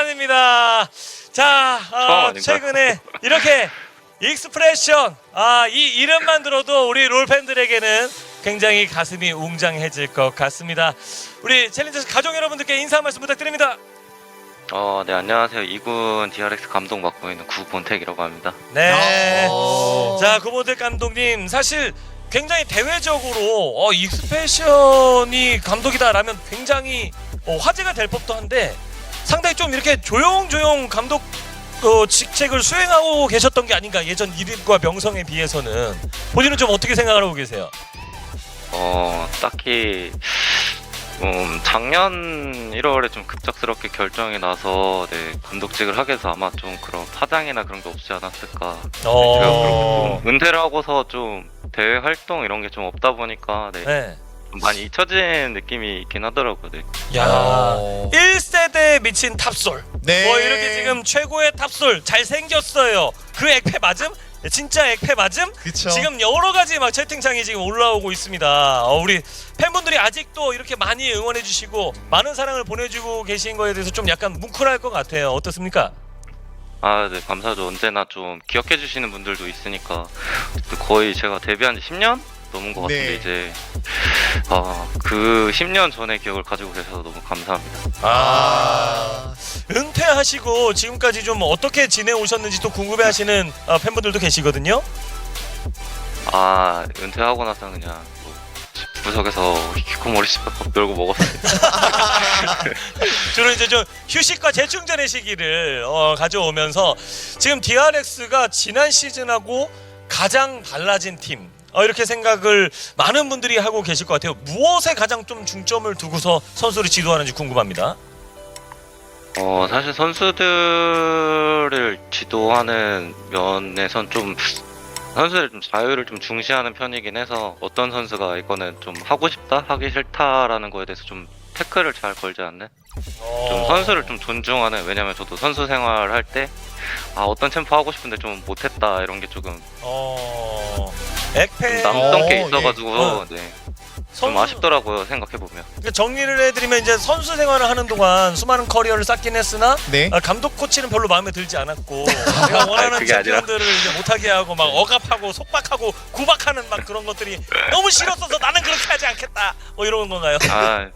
오랜만입니다. 자, 어, 아닌가요? 최근에 이렇게 익스프레션, 아, 이 이름만 들어도 우리 롤 팬들에게는 굉장히 가슴이 웅장해질 것 같습니다. 우리 챌린저스 가족 여러분들께 인사 한 말씀 부탁드립니다. 어, 네, 안녕하세요. 이군 DRX 감독 맡고 있는 구본택이라고 합니다. 네. 어. 자, 구본택 감독님, 사실 굉장히 대외적으로 어, 익스프레션이 감독이다라면 굉장히 어, 화제가 될 법도 한데 상당히 좀 이렇게 조용조용 감독 어, 직책을 수행하고 계셨던 게 아닌가 예전 이름과 명성에 비해서는 본인은 좀 어떻게 생각하고 계세요? 어, 딱히, 음, 작년 1월에 좀 급작스럽게 결정이 나서, 네, 감독직을 하게 돼서 아마 좀 그런 파장이나 그런 게 없지 않았을까. 제가 어, 그렇게 좀 은퇴를 하고서 좀 대외 활동 이런 게 좀 없다 보니까, 네, 네. 좀 많이 잊혀진 느낌이 있긴 하더라고요. 네. 야, 어. 1세대에 미친 탑솔. 네. 뭐 이렇게 지금 최고의 탑솔 잘 생겼어요. 그 액패 맞음? 진짜 액패 맞음? 그쵸. 지금 여러 가지 막 채팅창이 지금 올라오고 있습니다. 어, 우리 팬분들이 아직도 이렇게 많이 응원해 주시고 많은 사랑을 보내주고 계신 거에 대해서 좀 약간 뭉클할 것 같아요. 어떻습니까? 아, 네, 감사하죠. 언제나 좀 기억해 주시는 분들도 있으니까. 거의 제가 데뷔한 지 10년 넘은 것 같은데, 네. 이제, 아, 그 10년 전의 기억을 가지고 계셔서 너무 감사합니다. 아. 은퇴하시고 지금까지 좀 어떻게 지내오셨는지 또 궁금해하시는 어, 팬분들도 계시거든요. 아, 은퇴하고 나서 그냥, 뭐, 집 구석에서 히키코모리 씹밥 놀고 먹었어요. 주로 이제 좀 휴식과 재충전의 시기를 어, 가져오면서 지금 DRX가 지난 시즌하고 가장 달라진 팀 어, 이렇게 생각을 많은 분들이 하고 계실 것 같아요. 무엇에 가장 좀 중점을 두고서 선수를 지도하는지 궁금합니다. 어, 사실 선수들을 지도하는 면에선 좀, 선수들 좀 자유를 좀 중시하는 편이긴 해서 어떤 선수가 이거는 좀 하고 싶다, 하기 싫다라는 거에 대해서 좀 태클을 잘 걸지 않는 좀 선수를 좀 존중하는 왜냐면 저도 선수 생활 할 때 아 어떤 챔프 하고 싶은데 좀 못했다 이런 게 조금 어... 좀 남던 어, 게 예. 있어가지고 어. 네, 선수- 좀 아쉽더라고요 생각해 보면 그러니까 정리를 해드리면 이제 선수 생활을 하는 동안 수많은 커리어를 쌓긴 했으나 네. 아, 감독 코치는 별로 마음에 들지 않았고 내가 원하는 그게 아니라. 챔피언들을 이제 못하게 하고 막 억압하고 속박하고 구박하는 막 그런 것들이 너무 싫었어서 나는 그렇게 하지 않겠다 뭐 이런 건가요? 아,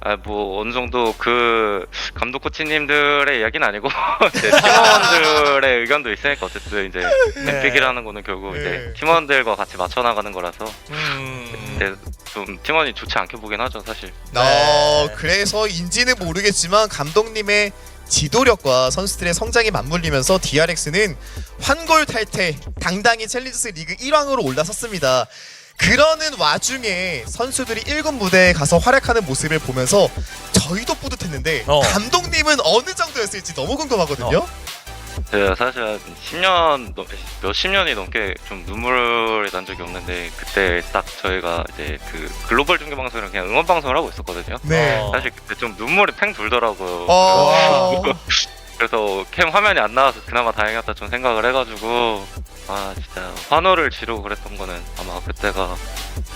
아, 뭐, 어느 정도 그, 감독 코치님들의 이야기는 아니고, 이제 팀원들의 의견도 있으니까, 어쨌든 이제, 네. 엠픽이라는 거는 결국 네. 이제, 팀원들과 같이 맞춰나가는 거라서, 음... 이제 좀, 팀원이 좋지 않게 보긴 하죠, 사실. 어, 네. 그래서 인지는 모르겠지만 감독님의 지도력과 선수들의 성장이 맞물리면서 DRX는 환골탈태 당당히 챌린저스 리그 1왕으로 올라섰습니다. 그러는 와중에 선수들이 1군 무대에 가서 활약하는 모습을 보면서 저희도 뿌듯했는데 어. 감독님은 어느 정도였을지 너무 궁금하거든요. 제가 사실 한 10년, 넘- 몇십 년이 넘게 좀 눈물이 난 적이 없는데, 그때 딱 저희가 이제 그, 글로벌 중계방송이랑 그냥 응원방송을 하고 있었거든요. 네. 어. 사실 그때 좀 눈물이 팽 돌더라고요. 어. 그래서 캠 화면이 안 나와서 그나마 다행이었다 좀 생각을 해가지고 아 진짜 환호를 지르고 그랬던 거는 아마 그때가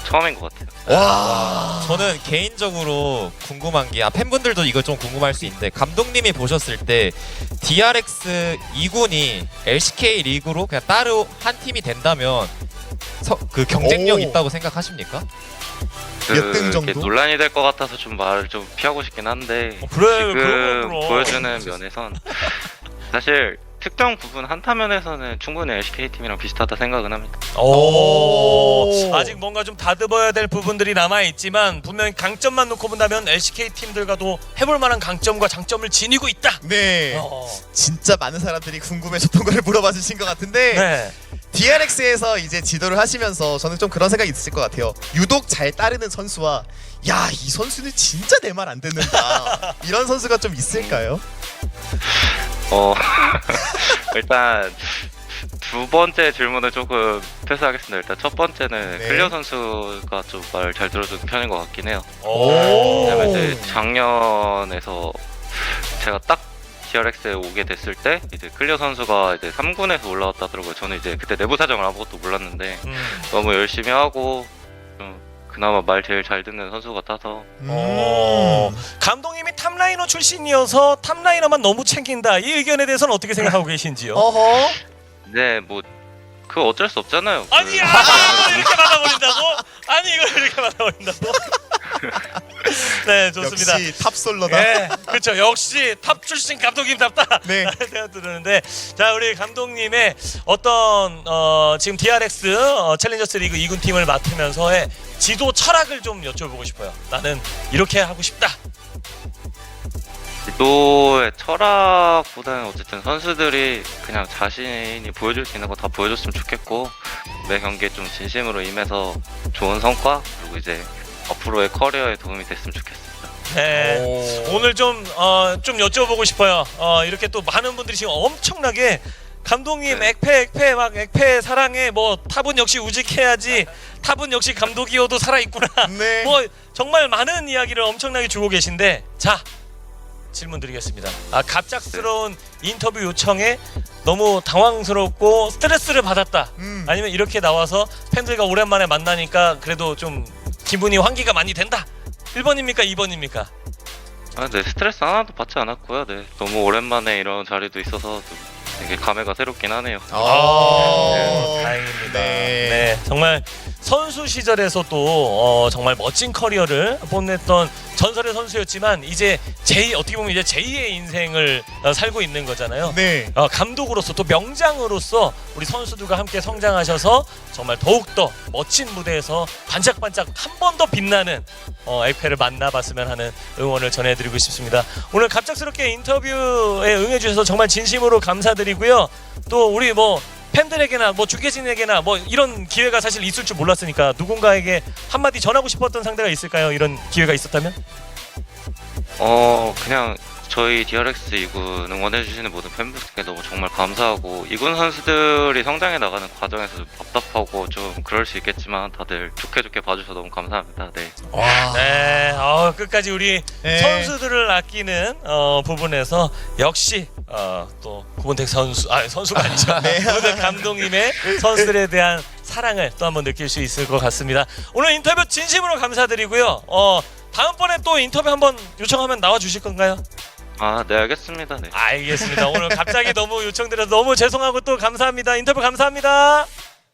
처음인 것 같아요. 와. 저는 개인적으로 궁금한 게 아, 팬분들도 이걸 좀 궁금할 수 있는데 감독님이 보셨을 때 DRX 2군이 LCK 리그로 그냥 따로 한 팀이 된다면 서, 그 경쟁력 오. 있다고 생각하십니까? 몇등 정도? 논란이 될 것 같아서 좀 말을 좀 피하고 싶긴 한데 어, 그래, 지금 그런 거 물어. 보여주는 면에선 사실 특정 부분 한타 면에서는 충분히 LCK 팀이랑 비슷하다 생각은 합니다. 오. 오. 아직 뭔가 좀 다듬어야 될 부분들이 남아 있지만 분명히 강점만 놓고 본다면 LCK 팀들과도 해볼 만한 강점과 장점을 지니고 있다. 네. 어. 진짜 많은 사람들이 궁금해졌던 거를 물어봐 주신 것 같은데 네. DRX에서 이제 지도를 하시면서 저는 좀 그런 생각이 있을 것 같아요. 유독 잘 따르는 선수와 야 이 선수는 진짜 내 말 안 듣는다 이런 선수가 좀 있을까요? 어 일단 두 번째 질문을 조금 패스하겠습니다. 일단 첫 번째는 네. 클리어 선수가 좀 말 잘 들어주는 편인 것 같긴 해요. 오. 왜냐면 이제 작년에서 제가 딱 DRX에 오게 됐을 때 이제 클리어 선수가 이제 3군에서 올라왔다 하더라고요. 저는 이제 그때 내부 사정을 아무것도 몰랐는데 음. 너무 열심히 하고 좀 그나마 말 제일 잘 듣는 선수 같아서 음. 어. 감독님이 탑라이너 출신이어서 탑라이너만 너무 챙긴다. 이 의견에 대해서는 어떻게 생각하고 계신지요? 어허. 네, 뭐그 어쩔 수 없잖아요. 그- 아니, 아, 이걸 이렇게 받아버린다고? 아니, 이걸 이렇게 받아버린다고? 네, 좋습니다. 역시 탑솔러다. 네, 그렇죠. 역시 탑 출신 감독님답다. 네. 생각 드는데, 자 우리 감독님의 어떤 어, 지금 DRX 어, 챌린저스 리그 2군 팀을 맡으면서의 지도 철학을 좀 여쭤보고 싶어요. 나는 이렇게 하고 싶다. 지도의 철학보다는 어쨌든 선수들이 그냥 자신이 보여줄 수 있는 거 다 보여줬으면 좋겠고 매 경기에 좀 진심으로 임해서 좋은 성과 그리고 이제 앞으로의 커리어에 도움이 됐으면 좋겠습니다. 네. 오. 오늘 좀, 어, 좀 여쭤보고 싶어요. 어, 이렇게 또 많은 분들이 지금 엄청나게 감독님 네. 액패 액패 막 액패 사랑해. 뭐 탑은 역시 우직해야지. 탑은 역시 감독이어도 살아있구나. 네. 뭐 정말 많은 이야기를 엄청나게 주고 계신데 자 질문 드리겠습니다. 아 갑작스러운 인터뷰 요청에 너무 당황스럽고 스트레스를 받았다. 음. 아니면 이렇게 나와서 팬들과 오랜만에 만나니까 그래도 좀 기분이 환기가 많이 된다. 1번입니까 2번입니까? 아, 네. 스트레스 하나도 받지 않았고요. 네. 너무 오랜만에 이런 자리도 있어서 좀 되게 감회가 새롭긴 하네요. 아. 다행입니다. 네. 네. 정말 선수 시절에서도 어, 정말 멋진 커리어를 뽐냈던 전설의 선수였지만 이제 제 어떻게 보면 이제 제2의 인생을 어, 살고 있는 거잖아요. 네. 어, 감독으로서 또 명장으로서 우리 선수들과 함께 성장하셔서 정말 더욱더 멋진 무대에서 반짝반짝 한 번 더 빛나는 어, 에페를 만나봤으면 하는 응원을 전해드리고 싶습니다. 오늘 갑작스럽게 인터뷰에 응해주셔서 정말 진심으로 감사드리고요. 또 우리 뭐 팬들에게나 뭐 주계진에게나 뭐 이런 기회가 사실 있을 줄 몰랐으니까 누군가에게 한마디 전하고 싶었던 상대가 있을까요? 이런 기회가 있었다면? 어 그냥 저희 DRX 2군 응원해주시는 모든 팬분들께 너무 정말 감사하고 2군 선수들이 성장해 나가는 과정에서 좀 답답하고 좀 그럴 수 있겠지만 다들 좋게 좋게 봐주셔서 너무 감사합니다. 네. 와. 네, 어, 끝까지 우리 네. 선수들을 아끼는 어, 부분에서 역시 어, 또 구본택 선수, 아 선수가 아니죠. 구본택 감독님의 선수들에 대한 사랑을 또 한번 느낄 수 있을 것 같습니다. 오늘 인터뷰 진심으로 감사드리고요. 어, 다음번에 또 인터뷰 한번 요청하면 나와 주실 건가요? 아, 네 알겠습니다. 네. 알겠습니다. 오늘 갑자기 너무 요청드려서 너무 죄송하고 또 감사합니다. 인터뷰 감사합니다.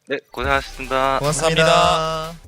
네 고생하셨습니다. 고맙습니다. 감사합니다.